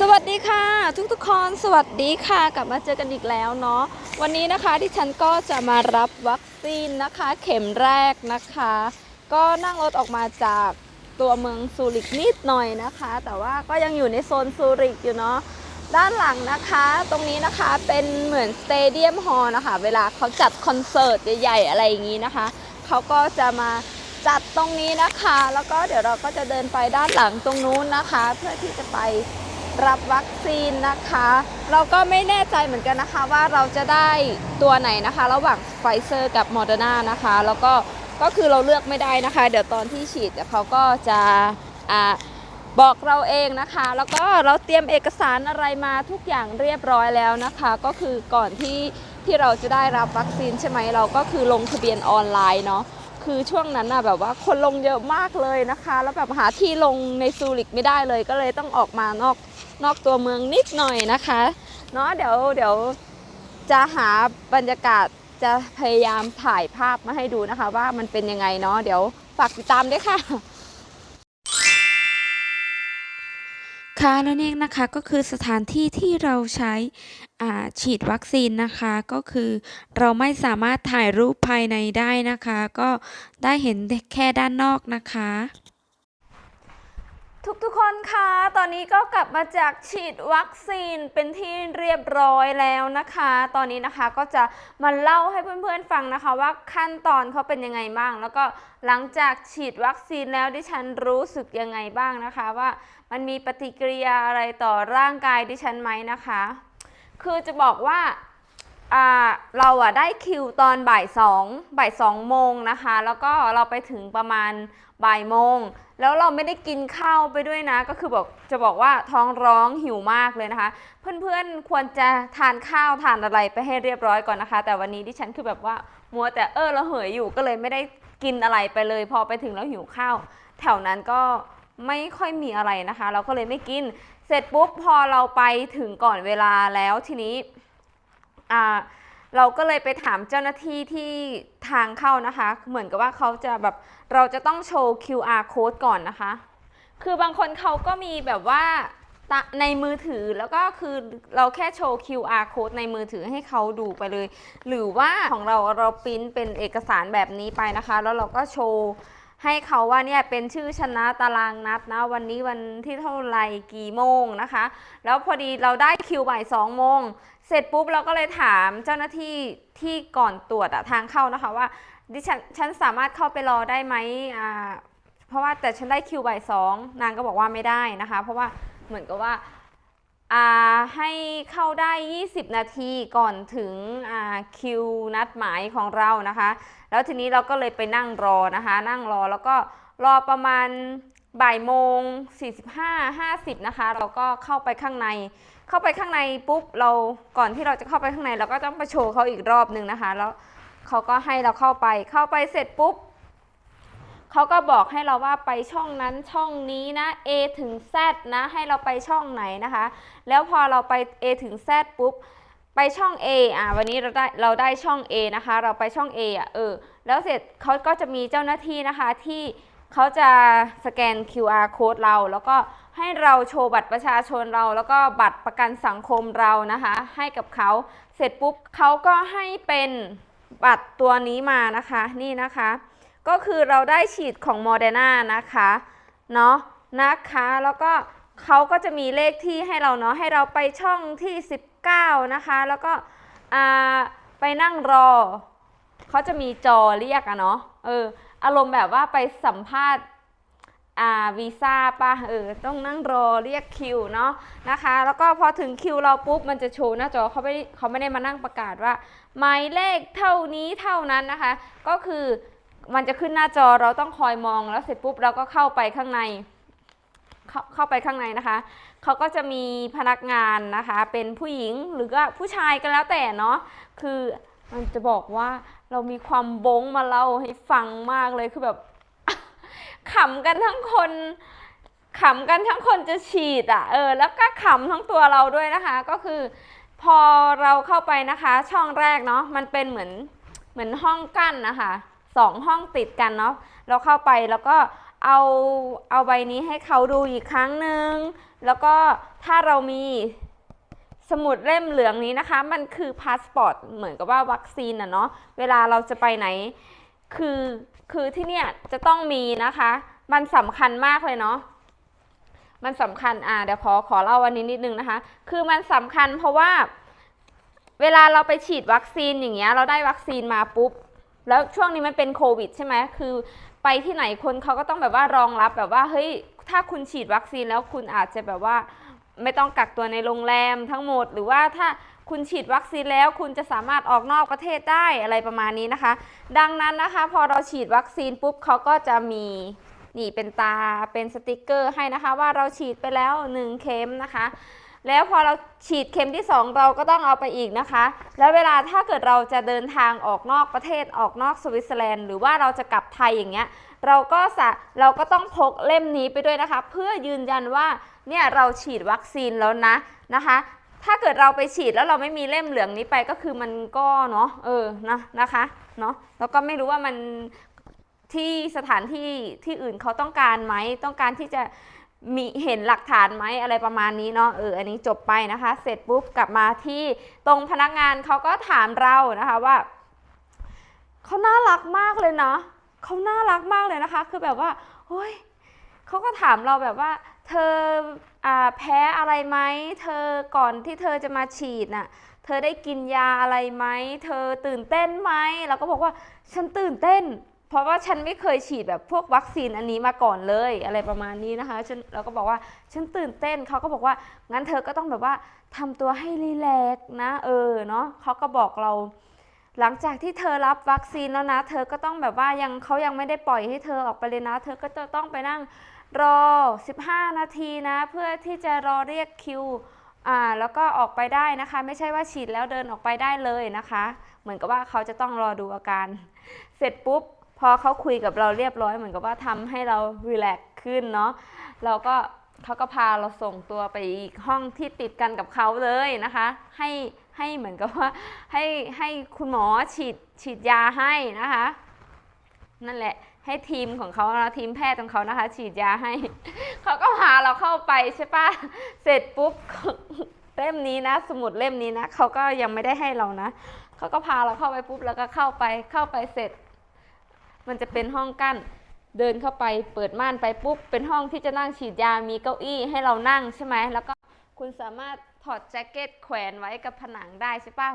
สวัสดีค่ะทุกทุกๆคนสวัสดีค่ะ กลับมาเจอกันอีกแล้วเนาะวันนี้นะคะที่ฉันก็จะมารับวัคซีนนะคะ เข็มแรกนะคะ ก็นั่งรถออกมาจากตัวเมืองซูริกนิดหน่อยนะคะ แต่ว่าก็ยังอยู่ในโซนซูริกอยู่เนาะด้านหลังนะคะ ตรงนี้นะคะเป็นเหมือนสเตเดียมฮอลล์นะคะ เวลาเขาจัดคอนเสิร์ตใหญ่ๆอะไรอย่างนี้นะคะเขาก็จะมาจัดตรงนี้นะคะ แล้วก็เดี๋ยวเราก็จะเดินไปด้านหลังตรงนู้นนะคะ เพื่อที่จะไป รับวัคซีนนะคะ เราก็ไม่แน่ใจเหมือนกันนะคะว่าเราจะได้ตัวไหนนะคะ ระหว่างไฟเซอร์กับโมเดอร์นานะคะ แล้วก็ก็คือเราเลือกไม่ได้นะคะ เดี๋ยวตอนที่ฉีดเดี๋ยวเขาก็จะอ่าบอกเราเองนะคะ แล้วก็เราเตรียมเอกสารอะไรมาทุกอย่างเรียบร้อยแล้วนะคะ ก็คือก่อนที่ที่เราจะได้รับวัคซีนใช่ไหมเราก็คือลงทะเบียนออนไลน์เนาะคือช่วงนั้นน่ะแบบว่าคนลงเยอะมากเลยนะคะ แล้วแบบหาที่ลงในซูริกไม่ได้เลยก็เลยต้องออกมานอก นอกตัวเมืองนิดหน่อยนะคะเนาะเดี๋ยวเดี๋ยวจะหาบรรยากาศจะพยายามถ่ายภาพมาให้ดูนะคะ ว่ามันเป็นยังไงเนาะเดี๋ยวฝากติดตามด้วยค่ะค่ะนั่นเองนะคะก็คือสถานที่ที่เราใช้อาฉีดวัคซีนนะคะก็คือเราไม่สามารถถ่ายรูปภายในได้นะคะ ก็ได้เห็นแค่ด้านนอกนะคะ ทุกทุกๆคนคะ ตอนนี้ก็กลับมาจากฉีดวัคซีนเป็นที่เรียบร้อยแล้วนะคะ ตอนนี้นะคะก็จะมาเล่าให้เพื่อนๆฟังนะคะ ว่าขั้นตอนเขาเป็นยังไงบ้าง แล้วก็หลังจากฉีดวัคซีนแล้วดิฉันรู้สึกยังไงบ้างนะคะ ว่ามันมีปฏิกิริยาอะไรต่อร่างกายดิฉันไหมนะคะ คือจะบอกว่า เราอะได้คิวตอนบ่ายสองบ่ายสองโมงนะคะ แล้วก็เราไปถึงประมาณบ่ายโมง แล้วเราไม่ได้กินข้าวไปด้วยนะ ก็คือบอกจะบอกว่าท้องร้องหิวมากเลยนะคะ เพื่อนๆควรจะทานข้าวทานอะไรไปให้เรียบร้อยก่อนนะคะ แต่วันนี้ดิฉันคือแบบว่ามัวแต่เออเราเหยอยู่ก็เลยไม่ได้กินอะไรไปเลย พอไปถึงแล้วหิวข้าว แถวนั้นก็ไม่ค่อยมีอะไรนะคะ เราก็เลยไม่กิน เสร็จปุ๊บพอเราไปถึงก่อนเวลาแล้วทีนี้ เราก็เลยไปถามเจ้าหน้าที่ที่ทางเข้านะคะ เหมือนกับว่าเขาจะแบบเราจะต้องโชว์ QR code ก่อนนะคะ คือบางคนเขาก็มีแบบว่าในมือถือแล้วก็คือเราแค่โชว์ QR code ในมือถือให้เขาดูไปเลย หรือว่าของเราเราปริ้นเป็นเอกสารแบบนี้ไปนะคะ แล้วเราก็โชว์ ให้เขาว่าเนี่ยเป็นชื่อชนะตารางนัดนะวันนี้วันที่เท่าไหร่กี่โมงนะคะ แล้วพอดีเราได้คิวบ่ายสองโมงเสร็จปุ๊บเราก็เลยถามเจ้าหน้าที่ที่ก่อนตรวจอะทางเข้านะคะว่าดิฉันฉันสามารถเข้าไปรอได้ไหมอ่าเพราะว่าแต่ฉันได้คิวบ่ายสองนางก็บอกว่าไม่ได้นะคะ เพราะว่าเหมือนกับว่าอ่า ให้เข้าได้ 20 นาทีก่อนถึงคิวนัดหมายของเรานะคะ แล้วทีนี้เราก็เลยไปนั่งรอนะคะ นั่งรอแล้วก็รอประมาณบ่ายโมง 45 50 นะคะ เราก็เข้าไปข้างใน เข้าไปข้างในปุ๊บเราก่อนที่เราจะเข้าไปข้างใน เราก็ต้องไปโชว์เขาอีกรอบหนึ่งนะคะ แล้วเขาก็ให้เราเข้าไปเข้าไปเสร็จปุ๊บ เขาก็บอกให้เราว่าไปช่องนั้นช่องนี้นะ A ถึง Z นะ ให้เราไปช่องไหนนะคะ แล้วพอเราไป A ถึง Z ปุ๊บไปช่อง A อะวันนี้เราได้เราได้ช่อง A นะคะ เราไปช่อง A อะเออแล้วเสร็จเขาก็จะมีเจ้าหน้าที่นะคะที่เขาจะสแกน QR code เรา แล้วก็ให้เราโชว์บัตรประชาชนเรา แล้วก็บัตรประกันสังคมเรานะคะ ให้กับเขาเสร็จปุ๊บเขาก็ให้เป็นบัตรตัวนี้มานะคะ นี่นะคะ ก็คือเราได้ฉีดของ Moderna นะคะเนาะนะคะแล้วก็เขาก็จะมีเลขที่ให้เราเนาะให้เราไปช่องที่ 19 นะคะ แล้วก็ไปนั่งรอ เขาจะมีจอเรียกอะเนาะเอออารมณ์แบบว่าไปสัมภาษณ์อาวีซ่าป่ะเออต้องนั่งรอเรียกคิวเนาะนะคะ แล้วก็พอถึงคิวเราปุ๊บมันจะโชว์หน้าจอเขาไม่เขาไม่ได้มานั่งประกาศว่า หมายเลขเท่านี้เท่านั้นนะคะ ก็คือ มันจะขึ้นหน้าจอเราต้องคอยมองแล้วเสร็จปุ๊บเราก็เข้าไปข้างในเข้าเข้าไปข้างในนะคะ เขาก็จะมีพนักงานนะคะ เป็นผู้หญิงหรือว่าผู้ชายก็แล้วแต่เนาะ คือมันจะบอกว่าเรามีความบงมาเล่าให้ฟังมากเลย คือแบบขำกันทั้งคนขำกันทั้งคนจะฉีดอะ เออ แล้วก็ขำทั้งตัวเราด้วยนะคะ ก็คือ พอเราเข้าไปนะคะ ช่องแรกเนาะ มันเป็นเหมือนเหมือนห้องกั้นนะคะ สองห้องติดกันเนาะเราเข้าไปแล้วก็เอาเอาใบนี้ให้เขาดูอีกครั้งหนึ่งแล้วก็ถ้าเรามีสมุดเล่มเหลืองนี้นะคะ มันคือพาสปอร์ตเหมือนกับว่าวัคซีนอะเนาะเวลาเราจะไปไหน คือคือที่เนี่ยจะต้องมีนะคะ มันสำคัญมากเลยเนาะมันสำคัญอ่าเดี๋ยวขอขอเล่าวันนี้นิดนึงนะคะ คือมันสำคัญเพราะว่า เวลาเราไปฉีดวัคซีนอย่างเงี้ยเราได้วัคซีนมาปุ๊บ แล้วช่วงนี้มันเป็นโควิดใช่ไหมคือ ไปที่ไหนคนเขาก็ต้องแบบว่ารองรับแบบว่าเฮ้ยถ้าคุณฉีดวัคซีนแล้วคุณอาจจะแบบว่าไม่ต้องกักตัวในโรงแรมทั้งหมด หรือว่าถ้าคุณฉีดวัคซีนแล้วคุณจะสามารถออกนอกประเทศได้อะไรประมาณนี้นะคะ ดังนั้นนะคะ พอเราฉีดวัคซีนปุ๊บเขาก็จะมีนี่เป็นตาเป็นสติกเกอร์ให้นะคะ ว่าเราฉีดไปแล้ว 1 เข็มนะคะ แล้วพอเราฉีดเข็มที่ 2 เราก็ต้องเอาไปอีกนะคะ แล้วเวลาถ้าเกิดเราจะเดินทางออกนอกประเทศออกนอกสวิตเซอร์แลนด์หรือว่าเราจะกลับไทยอย่างเงี้ยเราก็สะเราก็ต้องพกเล่มนี้ไปด้วยนะคะ เพื่อยืนยันว่าเนี่ยเราฉีดวัคซีนแล้วนะนะคะ ถ้าเกิดเราไปฉีดแล้วเราไม่มีเล่มเหลืองนี้ไปก็คือมันก็เนาะเออนะนะคะเนาะแล้วก็ไม่รู้ว่ามันที่สถานที่ที่อื่นเขาต้องการไหมต้องการที่จะ มีเห็นหลักฐานไหมอะไรประมาณนี้เนาะเอออันนี้จบไปนะคะ เสร็จปุ๊บกลับมาที่ตรงพนักงานเขาก็ถามเรานะคะว่าเขาน่ารักมากเลยเนาะเขาน่ารักมากเลยนะคะ คือแบบว่าเฮ้ยเขาก็ถามเราแบบว่า เธออแพ้อะไรไหมเธอก่อนที่เธอจะมาฉีดน่ะเธอได้กินยาอะไรไหมเธอตื่นเต้นไหมเราก็บอกว่าฉันตื่นเต้น ราะว่าฉันไม่เคยฉีดแบบพวกวัคซีนอันนี้มาก่อนเลยอะไรประมาณนี้นะคะฉันเราก็บอกว่าฉันตื่นเต้นเขาก็บอกว่างั้นเธอก็ต้องแบบว่าทำตัวให้รีแลกนะเออเนาะเขาก็บอกเรา หลังจากที่เธอรับวัคซีนแล้วนะ เธอก็ต้องแบบว่ายังเขายังไม่ได้ปล่อยให้เธอออกไปเลยนะ เธอก็จะต้องไปนั่งรอ 15 นาทีนะ เพื่อที่จะรอเรียกคิวอ่าแล้วก็ออกไปได้นะคะ ไม่ใช่ว่าฉีดแล้วเดินออกไปได้เลยนะคะ เหมือนกับว่าเขาจะต้องรอดูอาการ เสร็จปุ๊บ พอเขาคุยกับเราเรียบร้อยเหมือนกับว่าทำให้เรารีแลกซ์ขึ้นเนาะเราก็เขาก็พาเราส่งตัวไปอีกห้องที่ติดกันกับเขาเลยนะคะ ให้ให้เหมือนกับว่าให้ให้คุณหมอฉีดฉีดยาให้นะคะ นั่นแหละให้ทีมของเขานะทีมแพทย์ของเขานะคะ ฉีดยาให้ เขาก็พาเราเข้าไปใช่ปะเสร็จปุ๊บเล่มนี้นะ สมุดเล่มนี้นะเขาก็ยังไม่ได้ให้เรานะเขาก็พาเราเข้าไปปุ๊บแล้วก็เข้าไปเข้าไปเสร็จ มันจะเป็นห้องกั้นเดินเข้าไปเปิดม่านไปปุ๊บ เป็นห้องที่จะนั่งฉีดยามีเก้าอี้ให้เรานั่งใช่ไหมแล้วก็คุณสามารถถอดแจ็คเก็ตแขวนไว้กับผนังได้ใช่ป่ะ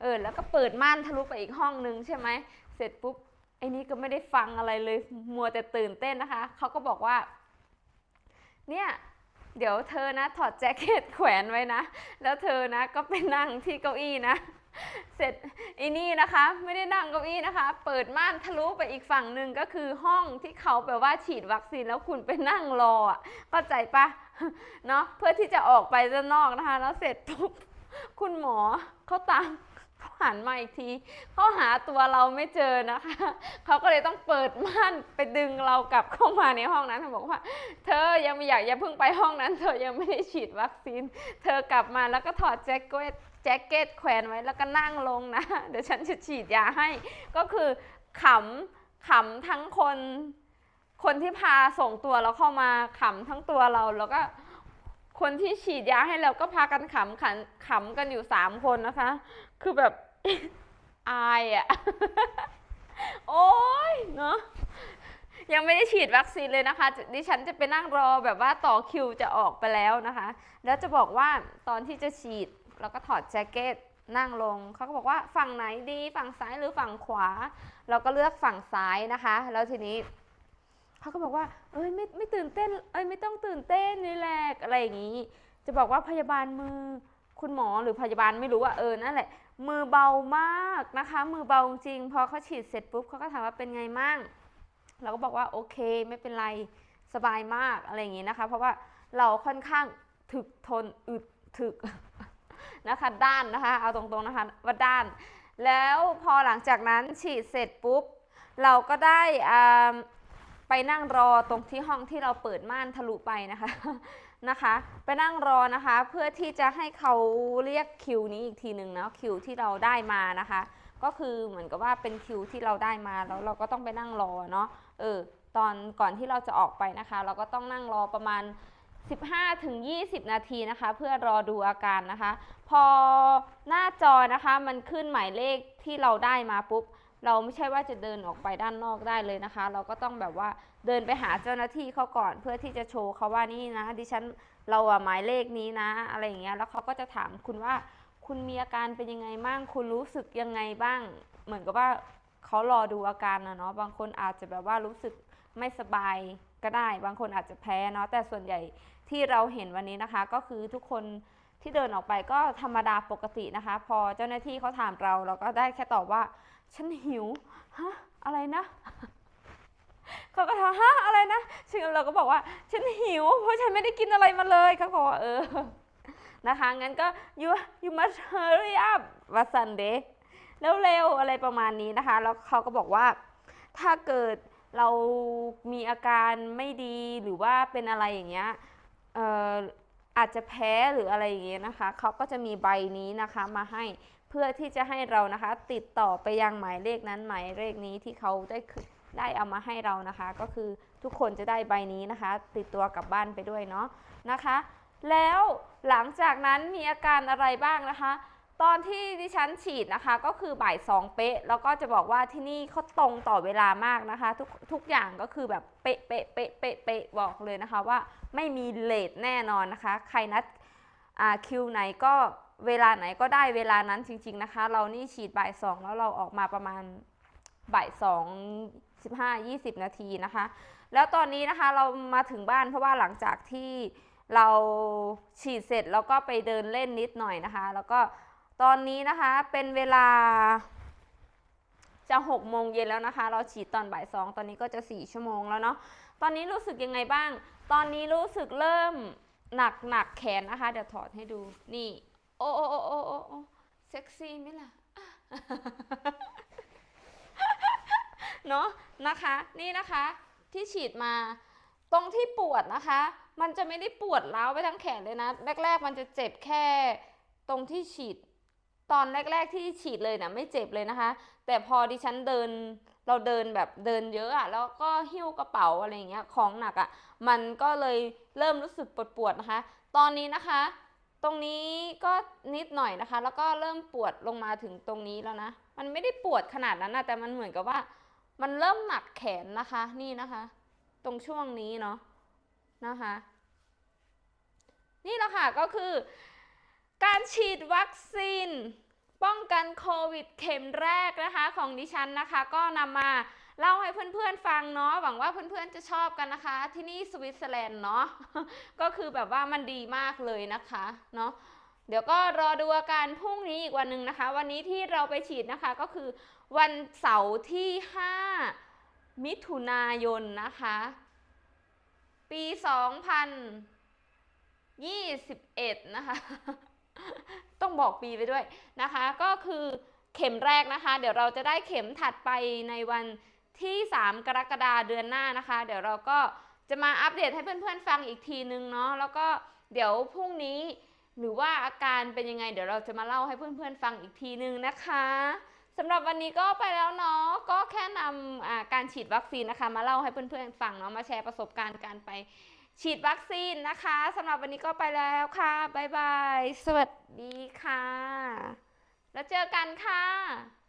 เออแล้วก็เปิดม่านทะลุไปอีกห้องนึงใช่ไหมเสร็จปุ๊บไอ้นี่ก็ไม่ได้ฟังอะไรเลยมัวแต่ตื่นเต้นนะคะเขาก็บอกว่า เนี่ยเดี๋ยวเธอนะถอดแจ็คเก็ตแขวนไว้นะ แล้วเธอนะก็ไปนั่งที่เก้าอี้นะ เสร็จอ้นี่นะคะ ไม่ได้นั่งเก้าอี้นะคะ เปิดม่านทะลุไปอีกฝั่งหนึ่งก็คือห้องที่เขาแบบว่าฉีดวัคซีนแล้วคุณไปนั่งรออะเข้าใจปะเนาะเพื่อที่จะออกไปด้านนอกนะคะ แล้วเสร็จปุ๊บคุณหมอเขาตามเขาหันมาอีกทีเขาหาตัวเราไม่เจอนะคะ เขาก็เลยต้องเปิดม่านไปดึงเรากลับเข้ามาในห้องนั้นเขาบอกว่า เธอยังไม่อยากอย่าเพิ่งไปห้องนั้น เธอยังไม่ได้ฉีดวัคซีน เธอกลับมาแล้วก็ถอดแจ็คเก็ต แจ็คเก็ตแขวนไว้แล้วก็นั่งลงนะ เดี๋ยวฉันจะฉีดยาให้ ก็คือขำขำทั้งคน คนที่พาส่งตัวเราเข้ามาขำทั้งตัวเราแล้วก็คนที่ฉีดยาให้เราก็พากันขำขันขำกันอยู่สามคนนะคะ คือแบบอายอะโอ้ยเนาะยังไม่ได้ฉีดวัคซีนเลยนะคะ ดิฉันจะไปนั่งรอแบบว่าต่อคิวจะออกไปแล้วนะคะ แล้วจะบอกว่าตอนที่จะฉีด เราก็ถอดแจ็คเก็ตนั่งลงเขาก็บอกว่าฝั่งไหนดีฝั่งซ้ายหรือฝั่งขวา เราก็เลือกฝั่งซ้ายนะคะ แล้วทีนี้เขาก็บอกว่า เอ้ยไม่ไม่ตื่นเต้น เอ้ยไม่ต้องตื่นเต้นนี่แหละอะไรอย่างนี้ จะบอกว่าพยาบาลมือคุณหมอหรือพยาบาลไม่รู้ว่าเออนั่นแหละ มือเบามากนะคะ มือเบาจริงพอเขาฉีดเสร็จปุ๊บเขาก็ถามว่าเป็นไงมั่งเราก็บอกว่าโอเคไม่เป็นไรสบายมากอะไรอย่างนี้นะคะ เพราะว่าเราค่อนข้างถึกทนอึดถึก นะคะด้านนะคะ เอาตรงๆนะคะว่าด้าน แล้วพอหลังจากนั้นฉีดเสร็จปุ๊บ เราก็ได้ไปนั่งรอตรงที่ห้องที่เราเปิดม่านทะลุไปนะคะนะคะ ไปนั่งรอนะคะ เพื่อที่จะให้เขาเรียกคิวนี้อีกทีหนึ่งนะคิวที่เราได้มานะคะ ก็คือเหมือนกับว่าเป็นคิวที่เราได้มาแล้วเราก็ต้องไปนั่งรอเนาะเออตอนก่อนที่เราจะออกไปนะคะ เราก็ต้องนั่งรอประมาณ 15ถึง20 นาทีนะคะ เพื่อรอดูอาการนะคะ พอหน้าจอนะคะมันขึ้นหมายเลขที่เราได้มาปุ๊บ เราไม่ใช่ว่าจะเดินออกไปด้านนอกได้เลยนะคะ เราก็ต้องแบบว่าเดินไปหาเจ้าหน้าที่เขาก่อนเพื่อที่จะโชว์เขาว่านี่นะดิฉันเราอะหมายเลขนี้นะ อะไรอย่างเงี้ยแล้วเขาก็จะถามคุณว่าคุณมีอาการเป็นยังไงบ้าง คุณรู้สึกยังไงบ้าง เหมือนกับว่า เขารอดูอาการนะเนาะบางคนอาจจะแบบว่ารู้สึกไม่สบายก็ได้ บางคนอาจจะแพ้เนาะแต่ส่วนใหญ่ที่เราเห็นวันนี้นะคะ ก็คือทุกคนที่เดินออกไปก็ธรรมดาปกตินะคะ พอเจ้าหน้าที่เขาถามเราเราก็ได้แค่ตอบว่า ฉันหิวฮะอะไรนะเขาก็ถามฮะอะไรนะซึ่งเราก็บอกว่า ฉันหิว เพราะฉันไม่ได้กินอะไรมาเลยเขาบอกว่าเออนะคะงั้นก็ you you must hurry up ว่า Sunday เเร็วๆอะไรประมาณนี้นะคะ แล้วเขาก็บอกว่าถ้าเกิดเรามีอาการไม่ดีหรือว่าเป็นอะไรอย่างเงี้ยเอ่ออาจจะแพ้หรืออะไรอย่างเงี้ยนะคะเขาก็จะมีใบนี้นะคะมาให้เพื่อที่จะให้เรานะคะ ติดต่อไปยังหมายเลขนั้นหมายเลขนี้ที่เขาได้ได้เอามาให้เรานะคะ ก็คือทุกคนจะได้ใบนี้นะคะ ติดตัวกลับบ้านไปด้วยเนาะนะคะ แล้วหลังจากนั้นมีอาการอะไรบ้างนะคะ ตอนที่ดิฉันฉีดนะคะก็คือบ่ายสองเป๊ะ แล้วก็จะบอกว่าที่นี่เขาตรงต่อเวลามากนะคะ ทุกทุกอย่างก็คือแบบเป๊ะเป๊ะเป๊ะเป๊ะเป๊ะบอกเลยนะคะว่าไม่มีเลทแน่นอนนะคะ ใครนัดคิวไหนก็เวลาไหนก็ได้เวลานั้นจริง ๆนะคะ เรานี่ฉีดบ่ายสองแล้วเราออกมาประมาณบ่ายสองสิบห้ายี่สิบนาทีนะคะ แล้วตอนนี้นะคะเรามาถึงบ้านเพราะว่าหลังจากที่เราฉีดเสร็จแล้วก็ไปเดินเล่นนิดหน่อยนะคะ แล้วก็ ตอนนี้นะคะเป็นเวลา จะหกโมงเย็นแล้วนะคะ เราฉีดตอนบ่ายสองตอนนี้ก็จะสี่ชั่วโมงแล้วเนาะตอนนี้รู้สึกยังไงบ้าง ตอนนี้รู้สึกเริ่มหนักหนักแขนนะคะ เดี๋ยวถอดให้ดูนี่ โอ้โอ้โอ้โอ้โอ้เซ็กซี่ไหมล่ะเนาะนะคะนี่นะคะที่ฉีดมาตรงที่ปวดนะคะ มันจะไม่ได้ปวดร้าไปทั้งแขนเลยนะ แรก ๆ มันจะเจ็บแค่ตรงที่ฉีด ตอนแรก ๆ ที่ฉีดเลยนะไม่เจ็บเลยนะคะ แต่พอดิฉันเดินเราเดินแบบเดินเยอะอะแล้วก็หิ้วกระเป๋าอะไรอย่างเงี้ยของหนักอะมันก็เลยเริ่มรู้สึกปวดๆนะคะ ตอนนี้นะคะ ตรงนี้ก็นิดหน่อยนะคะ แล้วก็เริ่มปวดลงมาถึงตรงนี้แล้วนะ มันไม่ได้ปวดขนาดนั้นนะแต่มันเหมือนกับว่า มันเริ่มหนักแขนนะคะนี่นะคะ ตรงช่วงนี้เนาะนะคะ นี่แหละค่ะก็คือการฉีดวัคซีน ป้องกันโควิดเข็มแรกนะคะของดิฉันนะคะ ก็นำมาเล่าให้เพื่อนๆฟังเนาะหวังว่าเพื่อนๆจะชอบกันนะคะ ที่นี่สวิตเซอร์แลนด์เนาะก็คือแบบว่ามันดีมากเลยนะคะเนาะเดี๋ยวก็รอดูอาการพรุ่งนี้อีกวันหนึ่งนะคะ วันนี้ที่เราไปฉีดนะคะก็คือวันเสาร์ที่ 5 มิถุนายนนะคะ ปี 2021 นะคะ ต้องบอกปีไปด้วยนะคะ ก็คือเข็มแรกนะคะ เดี๋ยวเราจะได้เข็มถัดไปในวันที่ 3 กรกฎาเดือนหน้านะคะ เดี๋ยวเราก็จะมาอัปเดตให้เพื่อนๆฟังอีกทีนึงเนาะแล้วก็เดี๋ยวพรุ่งนี้หรือว่าอาการเป็นยังไง เดี๋ยวเราจะมาเล่าให้เพื่อนๆฟังอีกทีนึงนะคะสำหรับวันนี้ก็ไปแล้วเนาะก็แค่นำการฉีดวัคซีนนะคะ มาเล่าให้เพื่อนๆฟังเนาะมาแชร์ประสบการณ์การไป ฉีดวัคซีนนะคะสำหรับวันนี้ก็ไปแล้วค่ะบ๊ายบาย สวัสดีค่ะ แล้วเจอกันค่ะ